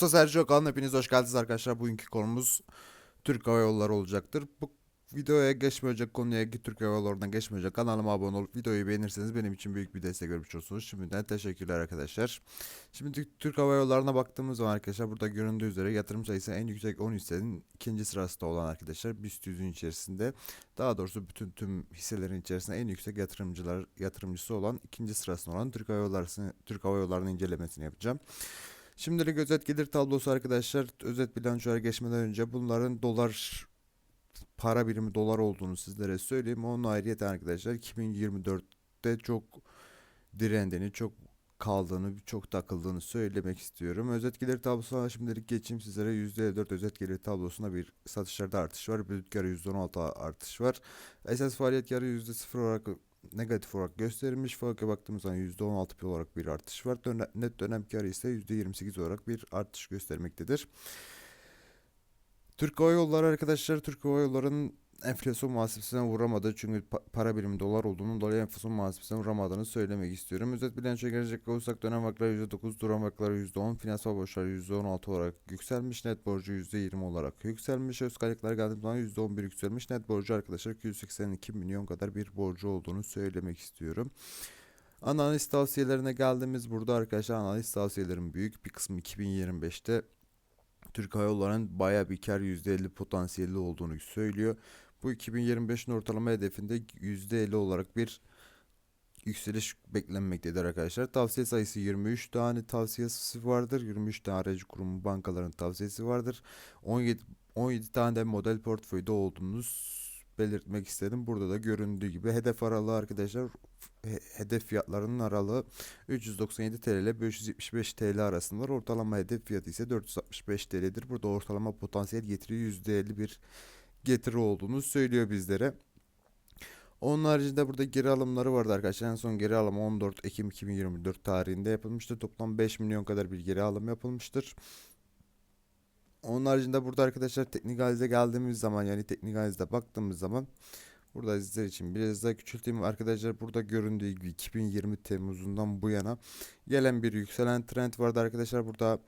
Borsa Sergio kanalına hepiniz hoş geldiniz arkadaşlar. Bugünkü konumuz Türk Hava Yolları olacaktır. Bu videoya geçmeyecek konuya Türk Hava Yolları'ndan geçmeyecek kanalıma abone olup videoyu beğenirseniz benim için büyük bir destek görmüş olursunuz. Şimdiden teşekkürler arkadaşlar. Şimdi Türk Hava Yolları'na baktığımız zaman arkadaşlar burada göründüğü üzere yatırım sayısı en yüksek 10 hissenin ikinci sırasında olan arkadaşlar BIST 100'ün içerisinde daha doğrusu bütün tüm hisselerin içerisinde en yüksek yatırımcılar yatırımcısı olan ikinci sırasında olan Türk Hava Yolları'nı Türk Hava Yolları'nın incelemesini yapacağım. Şimdilik özet gelir tablosu arkadaşlar. Özet bilançoya geçmeden önce bunların dolar para birimi dolar olduğunu sizlere söyleyeyim. Onun ayrıyeten arkadaşlar 2024'te çok direndiğini, çok kaldığını, çok takıldığını söylemek istiyorum. Özet gelir tablosuna şimdilik geçeyim sizlere. %54 özet gelir tablosuna bir satışlarda artış var. Brüt karı %16 artış var. Esas faaliyet karı %0 olarak negatif olarak gösterilmiş. Fakat baktığımız zaman %16 olarak bir artış var. Döne- net dönem karı ise %28 olarak bir artış göstermektedir. Türk Hava Yolları arkadaşlar Türk Hava Yolları'nın enflasyon muhasebesine uğramadı. Çünkü pa- para birimi dolar olduğunun dolayı enflasyon muhasebesine uğramadığını söylemek istiyorum. Özet bilançoya gelecek olursak dönem hakları %9, duran hakları %10, finansal borçlar %16 olarak yükselmiş. Net borcu %20 olarak yükselmiş. Öz kaynaklar geldiğim zaman %11 yükselmiş. Net borcu arkadaşlar 282 milyon kadar bir borcu olduğunu söylemek istiyorum. Analiz tavsiyelerine geldiğimiz burada arkadaşlar analiz tavsiyelerin büyük bir kısmı 2025'te Türk Hava Yolları'nın bayağı bir kar %50 potansiyeli olduğunu söylüyor. Bu 2025'in ortalama hedefinde %50 olarak bir yükseliş beklenmektedir arkadaşlar. Tavsiye sayısı 23 tane tavsiyesi vardır. 23 tane aracı kurumu bankaların tavsiyesi vardır. 17 17 tane de model portföyde olduğunu belirtmek istedim. Burada da göründüğü gibi hedef aralığı arkadaşlar he- hedef fiyatlarının aralığı 397 TL ile 575 TL arasındadır. Ortalama hedef fiyatı ise 465 TL'dir. Burada ortalama potansiyel getiri %50 bir getiri olduğunu söylüyor bizlere. Onun haricinde burada geri alımları vardı arkadaşlar. En son geri alım 14 Ekim 2024 tarihinde yapılmıştır. Toplam 5 milyon kadar bir geri alım yapılmıştır. Onun haricinde burada arkadaşlar teknik analize geldiğimiz zaman yani teknik analize baktığımız zaman burada sizler için biraz daha küçülteyim arkadaşlar. Burada göründüğü gibi 2020 Temmuz'undan bu yana gelen bir yükselen trend vardı arkadaşlar. Burada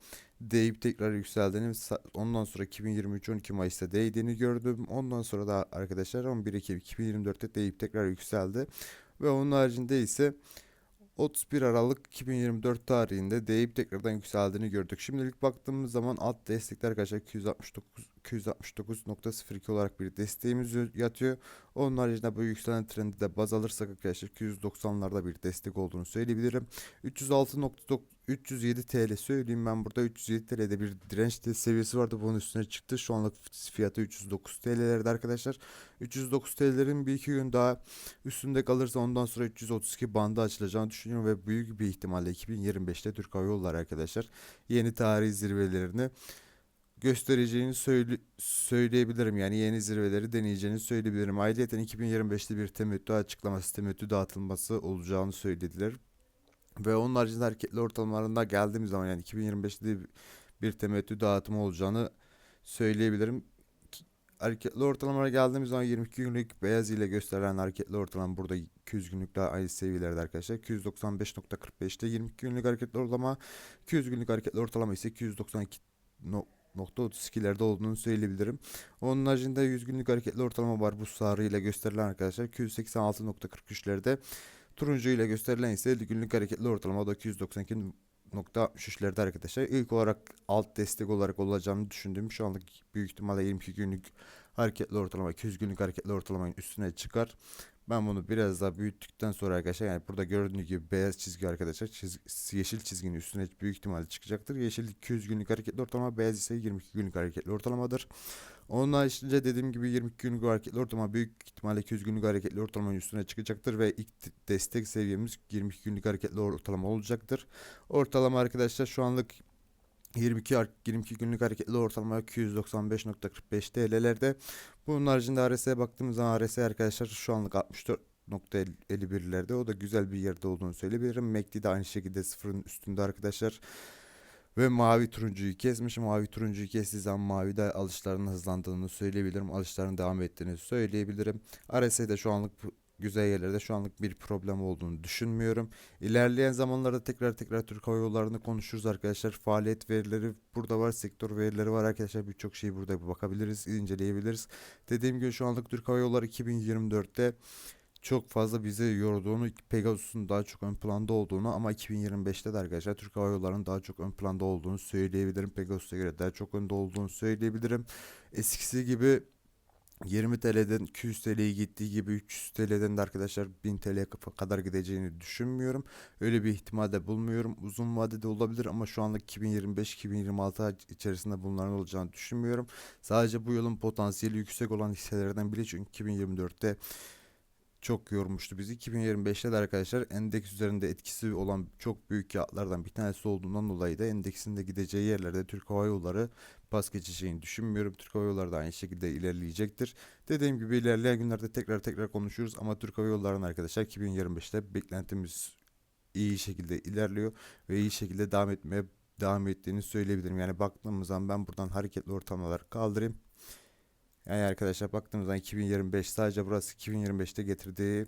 deyip tekrar yükseldiğini ondan sonra 2023 12 Mayıs'ta değdiğini gördüm. Ondan sonra da arkadaşlar 11 Ekim 2024'te deyip tekrar yükseldi. Ve onun haricinde ise 31 Aralık 2024 tarihinde deyip tekrardan yükseldiğini gördük. Şimdilik baktığımız zaman alt destekler arkadaşlar 269 269.02 olarak bir desteğimiz yo- yatıyor. Onun haricinde bu yükselen trendi de baz alırsak arkadaşlar 290'larda bir destek olduğunu söyleyebilirim. 306.9 307 TL söyleyeyim ben burada 307 TL'de bir direnç seviyesi vardı bunun üstüne çıktı şu anlık fiyatı 309 TL'lerde arkadaşlar 309 TL'lerin bir iki gün daha üstünde kalırsa ondan sonra 332 bandı açılacağını düşünüyorum ve büyük bir ihtimalle 2025'te Türk Hava Yolları arkadaşlar yeni tarihi zirvelerini göstereceğini söyle, söyleyebilirim. Yani yeni zirveleri deneyeceğini söyleyebilirim. Ayrıca 2025'te bir temettü açıklaması, temettü dağıtılması olacağını söylediler. Ve onun haricinde hareketli ortalamalarında geldiğimiz zaman yani 2025'te de bir temettü dağıtımı olacağını söyleyebilirim. Hareketli ortalamalara geldiğimiz zaman 22 günlük beyaz ile gösterilen hareketli ortalama burada 200 günlükle aynı seviyelerde arkadaşlar. 295.45'te 22 günlük hareketli ortalama 200 günlük hareketli ortalama ise 292 no- nokta 32'lerde olduğunu söyleyebilirim. Onun haricinde 100 günlük hareketli ortalama var bu sarı ile gösterilen arkadaşlar 286.43'lerde. Turuncu ile gösterilen ise 50 günlük hareketli ortalama da 292.63'lerde arkadaşlar. İlk olarak alt destek olarak olacağını düşündüğüm şu anlık büyük ihtimalle 22 günlük hareketli ortalama 200 günlük hareketli ortalamanın üstüne çıkar. Ben bunu biraz daha büyüttükten sonra arkadaşlar yani burada gördüğünüz gibi beyaz çizgi arkadaşlar çiz- yeşil çizginin üstüne büyük ihtimalle çıkacaktır. Yeşil 200 günlük hareketli ortalama beyaz ise 22 günlük hareketli ortalamadır. Onun haricinde dediğim gibi 22 günlük hareketli ortalama büyük ihtimalle 200 günlük hareketli ortalamanın üstüne çıkacaktır ve ilk de- destek seviyemiz 22 günlük hareketli ortalama olacaktır. Ortalama arkadaşlar şu anlık 22 ar- 22 günlük hareketli ortalama 295.45 TL'lerde. Bunun haricinde RSI'ye baktığımız zaman RSI arkadaşlar şu anlık 64.51'lerde. O da güzel bir yerde olduğunu söyleyebilirim. MACD de aynı şekilde sıfırın üstünde arkadaşlar. Ve mavi turuncuyu kesmiş. Mavi turuncuyu kestiği zaman mavi de alışlarının hızlandığını söyleyebilirim. Alışların devam ettiğini söyleyebilirim. RSI de şu anlık güzel yerlerde şu anlık bir problem olduğunu düşünmüyorum. İlerleyen zamanlarda tekrar tekrar Türk Hava Yolları'nı konuşuruz arkadaşlar. Faaliyet verileri burada var, sektör verileri var arkadaşlar. Birçok şeyi burada bakabiliriz, inceleyebiliriz. Dediğim gibi şu anlık Türk Hava Yolları 2024'te çok fazla bizi yorduğunu, Pegasus'un daha çok ön planda olduğunu ama 2025'te de arkadaşlar Türk Hava Yolları'nın daha çok ön planda olduğunu söyleyebilirim. Pegasus'a göre daha çok önde olduğunu söyleyebilirim. Eskisi gibi 20 TL'den 200 TL'ye gittiği gibi 300 TL'den de arkadaşlar 1000 TL'ye kadar gideceğini düşünmüyorum. Öyle bir ihtimal de bulmuyorum. Uzun vadede olabilir ama şu anlık 2025-2026 içerisinde bunların olacağını düşünmüyorum. Sadece bu yılın potansiyeli yüksek olan hisselerden biri çünkü 2024'te çok yormuştu bizi. 2025'te de arkadaşlar endeks üzerinde etkisi olan çok büyük kağıtlardan bir tanesi olduğundan dolayı da endeksin de gideceği yerlerde Türk Hava Yolları pas geçeceğini düşünmüyorum. Türk Hava Yolları da aynı şekilde ilerleyecektir. Dediğim gibi ilerleyen günlerde tekrar tekrar konuşuruz ama Türk Hava Yolları'nın arkadaşlar 2025'te beklentimiz iyi şekilde ilerliyor ve iyi şekilde devam etmeye devam ettiğini söyleyebilirim. Yani baktığımız zaman ben buradan hareketli ortamlar kaldırayım. Yani arkadaşlar baktığımızda 2025 sadece burası 2025'te getirdiği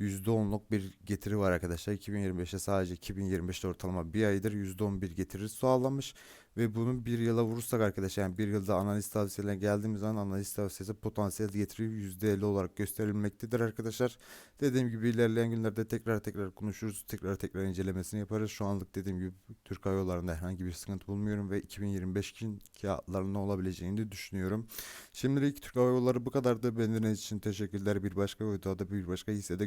%10'luk bir getiri var arkadaşlar. 2025'te sadece 2025'te ortalama bir aydır %11 getiri sağlamış. Ve bunun bir yıla vurursak arkadaşlar yani bir yılda analiz tavsiyelerine geldiğimiz zaman analiz tavsiyesi potansiyel getiri %50 olarak gösterilmektedir arkadaşlar. Dediğim gibi ilerleyen günlerde tekrar tekrar konuşuruz. Tekrar tekrar incelemesini yaparız. Şu anlık dediğim gibi Türk Hava Yolları'nda herhangi bir sıkıntı bulmuyorum ve 2025 için kağıtlarının olabileceğini düşünüyorum. Şimdilik Türk Hava Yolları bu kadardı. Benden için teşekkürler. Bir başka videoda bir başka hissede